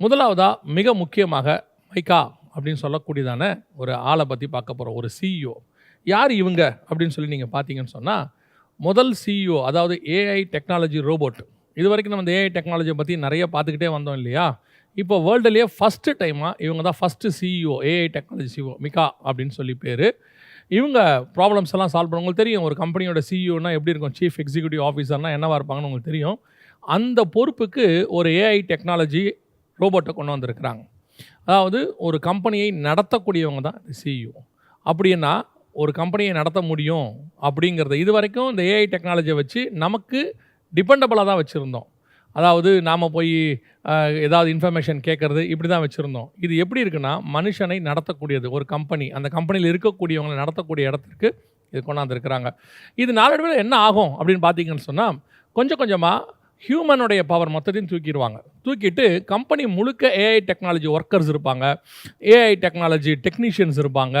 முதலாவதாக மிக முக்கியமாக மைக்கா அப்படின்னு சொல்லக்கூடியதான ஒரு ஆளை பற்றி பார்க்க போகிறோம் ஒரு சிஇஓ யார் இவங்க அப்படின்னு சொல்லி நீங்கள் பார்த்தீங்கன்னு சொன்னால் முதல் சிஇஓ அதாவது ஏஐ டெக்னாலஜி ரோபோட் இது வரைக்கும் நம்ம இந்த ஏஐ டெக்னாலஜியை பற்றி நிறைய பார்த்துக்கிட்டே வந்தோம் இல்லையா? இப்போ வேர்ல்டுலேயே ஃபஸ்ட்டு டைமாக இவங்க தான் first CEO AI technology CEO மிகா அப்படின்னு சொல்லி பேர். இவங்க ப்ராப்ளம்ஸ் எல்லாம் சால்வ் பண்ண தெரியும் ஒரு கம்பெனியோட சிஇஓனா எப்படி இருக்கும்? சீஃப் எக்ஸிக்யூட்டிவ் ஆஃபீஸர்னால் என்னவா இருப்பாங்கன்னு உங்களுக்கு தெரியும். அந்த பொறுப்புக்கு ஒரு ஏஐ டெக்னாலஜி ரோபோட்டை கொண்டு வந்திருக்கிறாங்க. அதாவது ஒரு கம்பெனியை நடத்தக்கூடியவங்க தான் சிஇஓ அப்படின்னா ஒரு கம்பெனியை நடத்த முடியும் அப்படிங்கிறத இது வரைக்கும் இந்த ஏஐ டெக்னாலஜியை வச்சு நமக்கு டிபெண்டபிளாக தான் வச்சுருந்தோம். அதாவது நாம் போய் ஏதாவது இன்ஃபர்மேஷன் கேட்குறது இப்படி தான் வச்சுருந்தோம். இது எப்படி இருக்குன்னா மனுஷனை நடத்தக்கூடியது ஒரு கம்பெனி அந்த கம்பெனியில் இருக்கக்கூடியவங்களை நடத்தக்கூடிய இடத்துக்கு இது கொண்டாந்துருக்கிறாங்க இது நாளடைவில் என்ன ஆகும் அப்படின்னு பார்த்தீங்கன்னு சொன்னால் கொஞ்சம் கொஞ்சமாக ஹியூமனுடைய பவர் மொத்தத்தையும் தூக்கிடுவாங்க. தூக்கிட்டு கம்பெனி முழுக்க ஏஐ டெக்னாலஜி ஒர்க்கர்ஸ் இருப்பாங்க. ஏஐ டெக்னாலஜி டெக்னீஷியன்ஸ் இருப்பாங்க.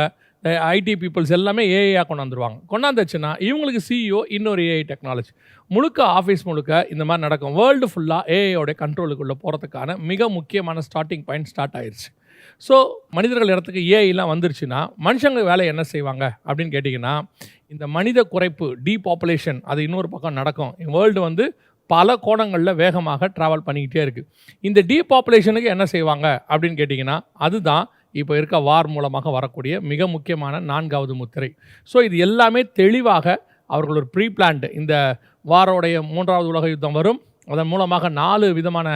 ஐடி பீப்புள்ஸ் எல்லாமே ஏஐயாக கொண்டாந்துருவாங்க. கொண்டாந்துச்சுன்னா இவங்களுக்கு சிஇஓ இன்னொரு ஏஐ டெக்னாலஜி முழுக்க ஆஃபீஸ் முழுக்க இந்த மாதிரி நடக்கும். வேர்ல்டு ஃபுல்லாக ஏஐயோட கண்ட்ரோலுக்குள்ளே போகிறதுக்கான மிக முக்கியமான ஸ்டார்டிங் பாயிண்ட் ஸ்டார்ட் ஆயிடுச்சு ஸோ மனிதர்கள் இடத்துக்கு ஏஐலாம் வந்துருச்சுன்னா மனுஷங்க வேலை என்ன செய்வாங்க அப்படின்னு கேட்டிங்கன்னா இந்த மனித குறைப்பு டீபாப்புலேஷன் அது இன்னொரு பக்கம் நடக்கும். வேர்ல்டு வந்து பல கோணங்களில் வேகமாக ட்ராவல் பண்ணிக்கிட்டே இருக்குது இந்த டீபாப்புலேஷனுக்கு என்ன செய்வாங்க? அப்படின்னு கேட்டிங்கன்னா அதுதான் இப்போ இருக்க வார் மூலமாக வரக்கூடிய மிக முக்கியமான நான்காவது முத்திரை. ஸோ இது எல்லாமே தெளிவாக அவர்கள் ஒரு ப்ரீ பிளான்டு இந்த வாரோடைய மூன்றாவது உலக யுத்தம் வரும். அதன் மூலமாக நாலு விதமான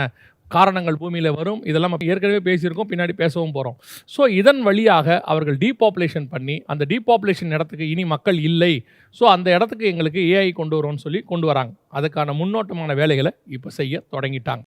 காரணங்கள் பூமியில் வரும். இதெல்லாம் ஏற்கனவே பேசியிருக்கோம் பின்னாடி பேசவும் போகிறோம் ஸோ இதன் வழியாக அவர்கள் டீபாப்புலேஷன் பண்ணி அந்த டீபாப்புலேஷன் இடத்துக்கு இனி மக்கள் இல்லை. ஸோ அந்த இடத்துக்கு எங்களுக்கு ஏஐ கொண்டு வரோம்னு சொல்லி கொண்டு வராங்க. அதுக்கான முன்னோட்டமான வேலைகளை இப்போ செய்ய தொடங்கிட்டாங்க.